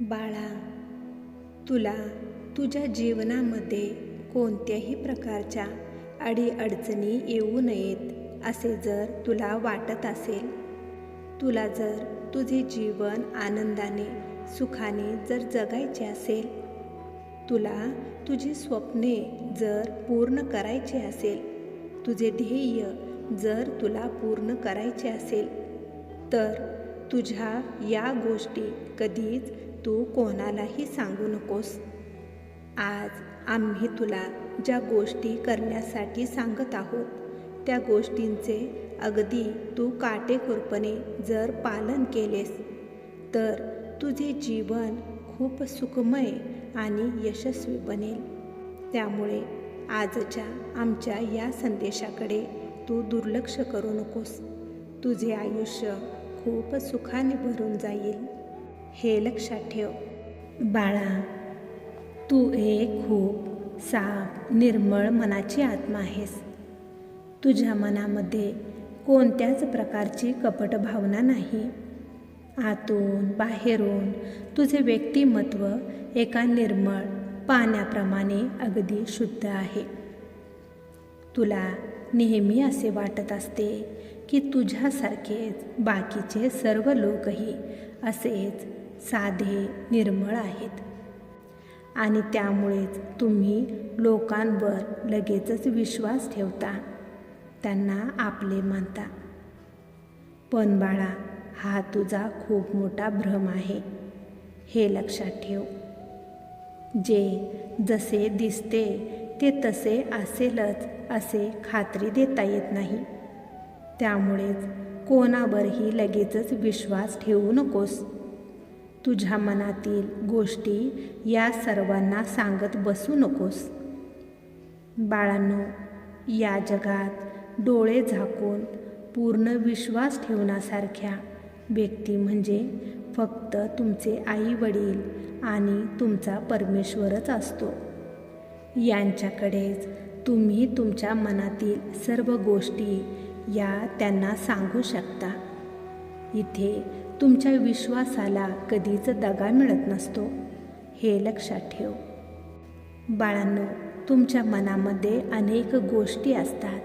बाळा तुला तुझ्या जीवनामध्ये कोणत्याही प्रकारच्या अडीअडचणी येऊ नयेत असे जर तुला वाटत असेल. तुला जर तुझे जीवन आनंदाने सुखाने जर जगायचे असेल. तुला तुझी स्वप्ने जर पूर्ण करायची असेल. तुझे ध्येय जर तुला पूर्ण करायचे असेल. तर तुझ्या या गोष्टी कधीच तू कोणालाही सांगू नकोस. आज आम्ही तुला ज्या गोष्टी करण्यासाठी सांगत आहोत त्या गोष्टींचे अगदी तू काटेकोरपणे जर पालन केलेस तर तुझे जीवन खूप सुखमय आणि यशस्वी बनेल. त्यामुळे आजच्या आमच्या या संदेशाकडे तू दुर्लक्ष करू नकोस. तुझे आयुष्य खूप सुखाने भरून जाईल. हे लक्षात ठेव. बाळा तू एक खूप साफ निर्मळ मनाची आत्मा आहेस. तुझ्या मनामध्ये कोणत्याच प्रकारची कपट भावना नाही. आतून बाहेरून तुझे व्यक्तिमत्व एका निर्मळ पाण्याप्रमाणे अगदी शुद्ध आहे. तुला नेहमी असे वाटत असते की तुझ्यासारखेच बाकीचे सर्व लोकही असेच साधे निर्मळ आहेत. आणि त्यामुळेच तुम्ही लोकांवर लगेचच विश्वास ठेवता. त्यांना आपले मानता. पण बाळा हा तुझा खूप मोठा भ्रम आहे. हे लक्षात ठेव. जे जसे दिसते ते तसे असेलच असे खात्री देता येत नाही. त्यामुळेच कोणावरही लगेचच विश्वास ठेवू नकोस. तुझ्या मनातील गोष्टी या सर्वांना सांगत बसू नकोस. बाळांनो या जगात डोळे झाकून पूर्ण विश्वास ठेवण्यासारख्या व्यक्ती म्हणजे फक्त तुमचे आई वडील आणि तुमचा परमेश्वरच असतो. यांच्याकडेच तुम्ही तुमच्या मनातील सर्व गोष्टी या त्यांना सांगू शकता. इथे तुमच्या विश्वासाला कधीच दगा मिळत नसतो हे लक्षात ठेव. बाळांनो तुमच्या मनामध्ये अनेक गोष्टी असतात.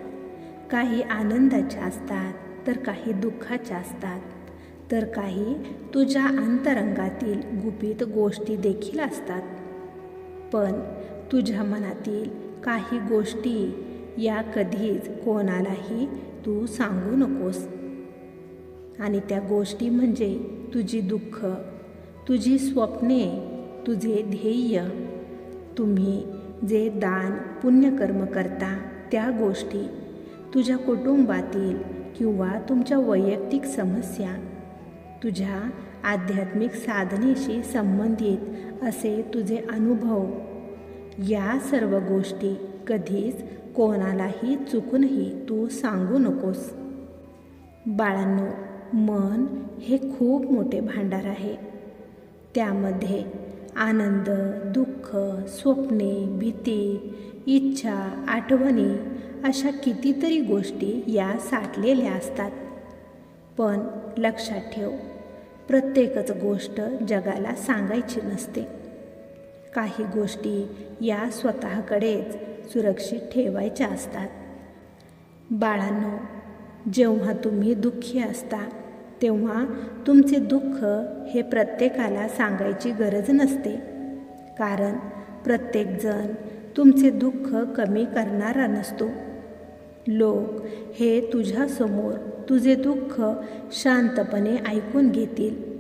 काही आनंदाच्या असतात तर काही दुःखाच्या असतात. तर काही तुझ्या अंतरंगातील गुपित गोष्टी देखील असतात. पण तुझ्या मनातील काही गोष्टी या कधीच कोणालाही तू सांगू नकोस. आणि त्या गोष्टी म्हणजे तुझी दुःख तुझी स्वप्ने तुझे ध्येय. तुम्ही जे दान पुण्यकर्म करता त्या गोष्टी तुझ्या कुटुंबातील किंवा तुमच्या वैयक्तिक समस्या तुझ्या आध्यात्मिक साधनेशी संबंधित असे तुझे अनुभव. या सर्व गोष्टी कधीच कोणालाही चुकूनही तू सांगू नकोस. बाळांनो मन हे खूप मोठे भांडार आहे. त्यामध्ये आनंद दुःख स्वप्ने भीती इच्छा आठवणी अशा कितीतरी गोष्टी या साठलेल्या असतात. पण लक्षात ठेव प्रत्येकच गोष्ट जगाला सांगायची नसते. काही गोष्टी या स्वतःकडेच सुरक्षित ठेवायच्या असतात. बाळांनो जेव्हा तुम्ही दुःखी असता तेव्हा तुमचे दुःख हे प्रत्येकाला सांगायची गरज नसते. कारण प्रत्येकजण तुमचे दुःख कमी करणारा नसतो. लोक हे तुझ्यासमोर तुझे दुःख शांतपणे ऐकून घेतील.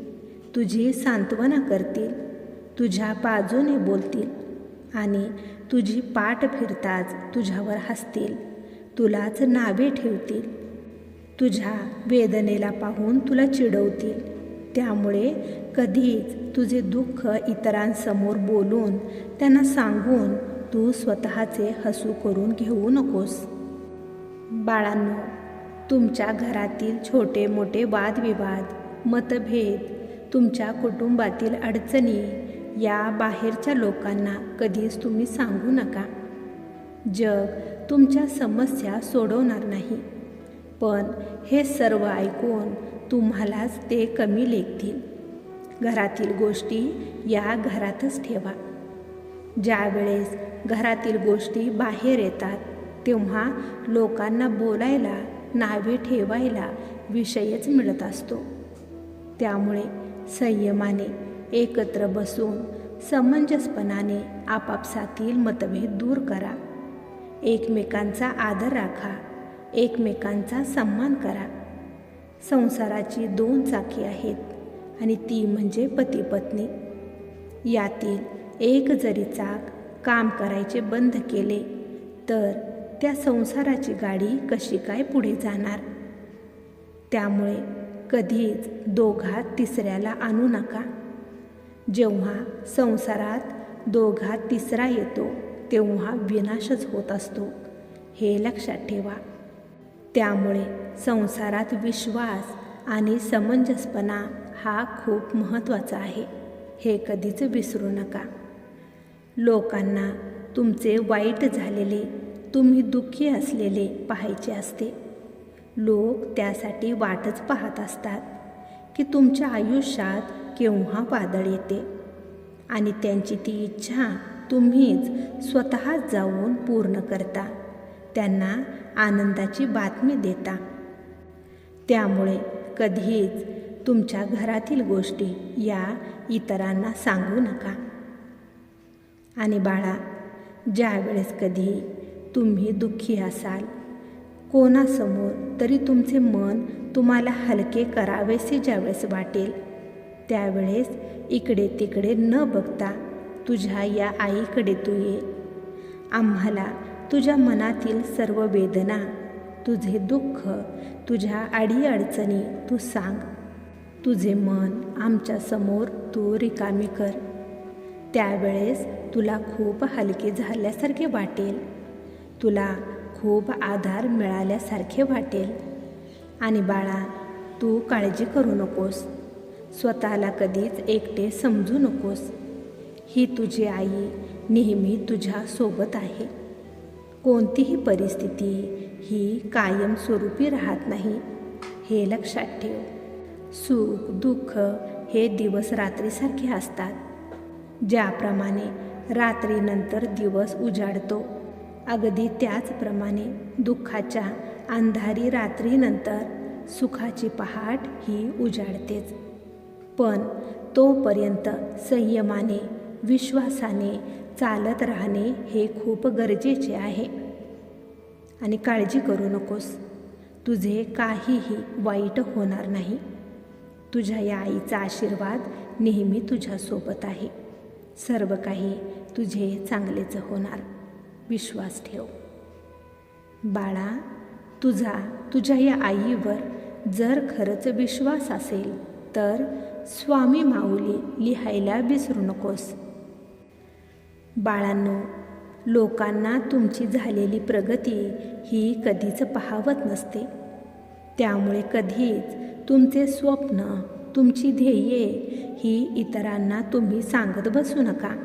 तुझी सांत्वना करतील. तुझ्या बाजूने बोलतील. आणि तुझी पाठ फिरताच तुझ्यावर हसतील. तुलाच नावे ठेवतील. तुझ्या वेदनेला पाहून तुला चिडवतील. त्यामुळे कधीच तुझे दुःख इतरांसमोर बोलून त्यांना सांगून तू स्वतःचे हसू करून घेऊ नकोस. बाळांनो तुमच्या घरातील छोटे मोठे वादविवाद मतभेद तुमच्या कुटुंबातील अडचणी या बाहेरच्या लोकांना कधीच तुम्ही सांगू नका. जग तुमच्या समस्या सोडवणार नाही. पण हे सर्व ऐकून तुम्हालाच ते कमी लेखतील. घरातील गोष्टी या घरातच ठेवा. ज्यावेळेस घरातील गोष्टी बाहेर येतात तेव्हा लोकांना बोलायला नावे ठेवायला विषयच मिळत असतो. त्यामुळे संयमाने एकत्र बसून समंजसपणाने आपापसातील मतभेद दूर करा. एकमेकांचा आदर राखा. एकमेकांचा सन्मान करा. संसाराची दोन चाकी आहेत आणि ती म्हणजे पती पत्नी यातील एक जरी चाक काम करायचे बंद केले तर त्या संसाराची गाडी कशी काय पुढे जाणार? त्यामुळे कधीच दोघात तिसऱ्याला आणू नका. जेव्हा संसारात दोघात तिसरा येतो तेव्हा विनाशच होत असतो. हे लक्षात ठेवा. त्यामुळे संसारात विश्वास आणि समंजसपणा हा खूप महत्त्वाचा आहे. हे कधीच विसरू नका. लोकांना तुमचे वाईट झालेले तुम्ही दुःखी असलेले पाहायचे असते. लोक त्यासाठी वाटच पाहत असतात की तुमच्या आयुष्यात केव्हा वादळ येते आणि त्यांची ती इच्छा तुम्हीच स्वतःच जाऊन पूर्ण करता. त्यांना आनंदाची बातमी देता. त्यामुळे कधीच तुमच्या घरातील गोष्टी या इतरांना सांगू नका. आणि बाळा ज्यावेळेस कधी तुम्ही दुःखी असाल कोणासमोर तरी तुमचे मन तुम्हाला हलके करावेसे ज्यावेळेस वाटेल त्यावेळेस इकडे तिकडे न बघता तुझ्या या आईकडे तू ये. आम्हाला तुझ्या मनातील सर्व वेदना तुझे दुःख तुझ्या अडीअडचणी तू सांग. तुझे मन आमच्यासमोर तू रिकामी कर. त्यावेळेस तुला खूप हलके झाल्यासारखे वाटेल. तुला खूप आधार मिळाल्यासारखे वाटेल. आणि बाळा तू काळजी करू नकोस. स्वतःला कधीच एकटे समजू नकोस. ही तुझी आई नेहमी तुझ्यासोबत आहे. कोणतीही परिस्थिती ही कायमस्वरूपी राहत नाही हे लक्षात ठेव. सुख दुःख हे दिवस रात्रीसारखे असतात. ज्याप्रमाणे रात्रीनंतर दिवस उजाडतो अगदी त्याचप्रमाणे दुःखाच्या अंधारी रात्रीनंतर सुखाची पहाट ही उजाडतेच. पण तोपर्यंत संयमाने विश्वासाने चालत राहणे हे खूप गरजेचे आहे. आणि काळजी करू नकोस. तुझे काहीही वाईट होणार नाही. तुझ्या या आईचा आशीर्वाद नेहमी तुझ्यासोबत आहे. सर्व काही तुझे चांगलेच होणार. विश्वास ठेव. बाळा तुझा तुझ्या या आईवर जर खरंच विश्वास असेल तर स्वामी माऊली लिहायला विसरू नकोस. बाळांनो लोकांना तुमची झालेली प्रगती ही कधीच पाहावत नसते. त्यामुळे कधीच तुमचे स्वप्न तुमची ध्येये ही इतरांना तुम्ही सांगत बसू नका.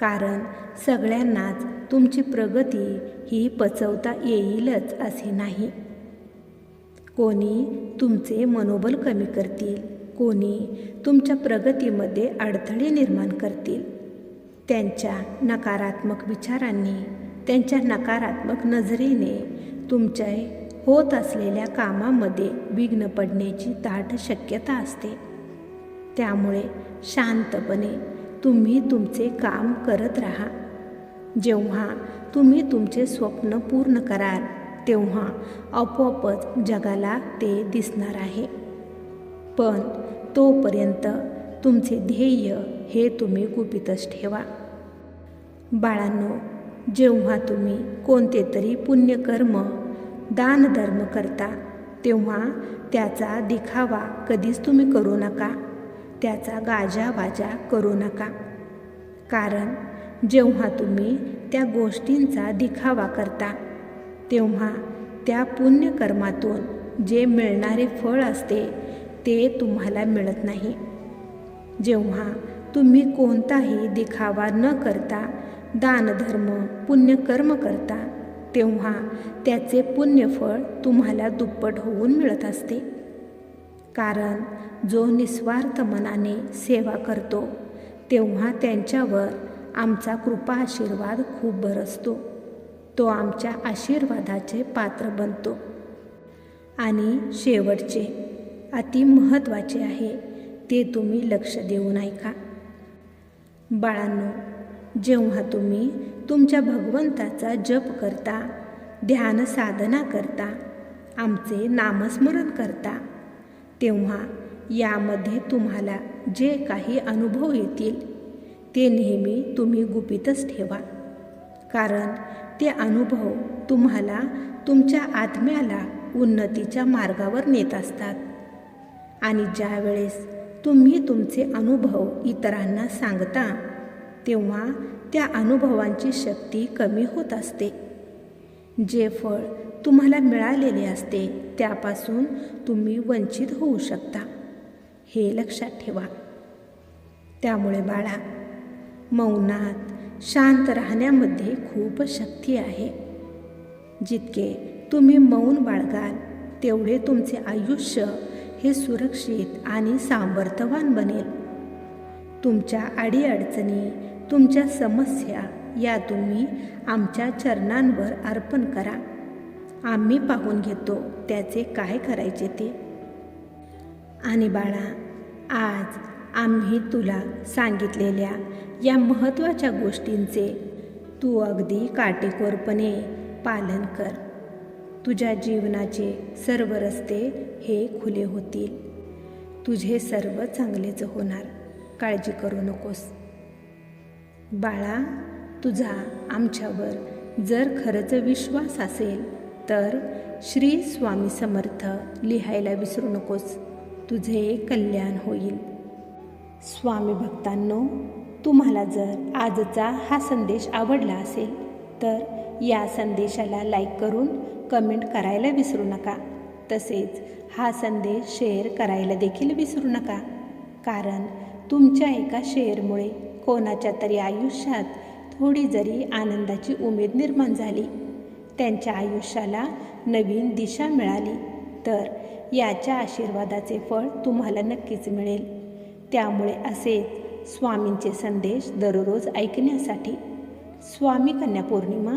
कारण सगळ्यांनाच तुमची प्रगती ही पचवता येईलच असे नाही. कोणी तुमचे मनोबल कमी करतील कोणी तुमच्या प्रगतीमध्ये अडथळे निर्माण करतील. त्यांच्या नकारात्मक विचारांनी त्यांच्या नकारात्मक नजरेने तुमच्या होत असलेल्या कामामध्ये विघ्न पडण्याची दाट शक्यता असते. त्यामुळे शांतपणे तुम्ही तुमचे काम करत राहा. जेव्हा तुम्ही तुमचे स्वप्न पूर्ण कराल तेव्हा आपोआपच जगाला ते दिसणार आहे. पण तोपर्यंत तुमचे ध्येय हे तुम्ही गुपितच ठेवा. बाळांनो जेव्हा तुम्ही कोणते तरी पुण्यकर्म दानधर्म करता तेव्हा त्याचा दिखावा कधीच तुम्ही करू नका. त्याचा गाजावाजा करू नका. कारण जेव्हा तुम्ही त्या गोष्टींचा दिखावा करता तेव्हा त्या पुण्यकर्मातून जे मिळणारे फळ असते ते तुम्हाला मिळत नाही. जेव्हा तुम्ही कोणताही दिखावा न करता दानधर्म पुण्यकर्म करता तेव्हा त्याचे पुण्यफळ तुम्हाला दुप्पट होऊन मिळत असते. कारण जो निस्वार्थ मनाने सेवा करतो तेव्हा त्यांच्यावर आमचा कृपा आशीर्वाद खूप बरसतो तो आमच्या आशीर्वादाचे पात्र बनतो. आणि शेवटचे अति महत्त्वाचे आहे ते तुम्ही लक्ष देऊन ऐका बाळांनो जेव्हा तुम्ही तुमच्या भगवंताचा जप करता ध्यान साधना करता आमचे नामस्मरण करता तेव्हा यामध्ये तुम्हाला जे काही अनुभव येतील ते नेहमी तुम्ही गुपितच ठेवा. कारण ते अनुभव तुम्हाला तुमच्या आत्म्याला उन्नतीच्या मार्गावर नेत असतात. आणि ज्यावेळेस तुम्ही तुमचे अनुभव इतरांना सांगता तेव्हा त्या अनुभवांची शक्ती कमी होत असते. जे फळ तुम्हाला मिळालेले असते त्यापासून तुम्ही वंचित होऊ शकता. हे लक्षात ठेवा. त्यामुळे बाळा मौनात शांत राहण्यामध्ये खूप शक्ती आहे. जितके तुम्ही मौन बाळगाल तेवढे तुमचे आयुष्य हे सुरक्षित आणि सामर्थ्यवान बनेल. तुमच्या अडीअडचणी तुमच्या समस्या या तुम्ही आमच्या चरणांवर अर्पण करा. आम्ही पाहून घेतो त्याचे काय करायचे ते. आणि बाळा आज आम्ही तुला सांगितलेल्या या महत्त्वाच्या गोष्टींचे तू अगदी काटेकोरपणे पालन कर. तुझ्या जीवनाचे सर्व रस्ते हे खुले होतील. तुझे सर्व चांगलेच होणार. काळजी करू नकोस. बाळा तुझा आमच्यावर जर खरंच विश्वास असेल तर श्री स्वामी समर्थ लिहायला विसरू नकोस. तुझे कल्याण होईल. स्वामी भक्तांनो तुम्हाला जर आजचा हा संदेश आवडला असेल तर या संदेशाला लाईक करून कमेंट करायला विसरू नका. तसेच हा संदेश शेअर करायला देखील विसरू नका. कारण तुमच्या एका शेअरमुळे कोणाच्या तरी आयुष्यात थोडी जरी आनंदाची उमेद निर्माण झाली त्यांच्या आयुष्याला नवीन दिशा मिळाली तर याच्या आशीर्वादाचे फळ तुम्हाला नक्कीच मिळेल. त्यामुळे असेच स्वामींचे संदेश दररोज ऐकण्यासाठी. स्वामी कन्या पौर्णिमा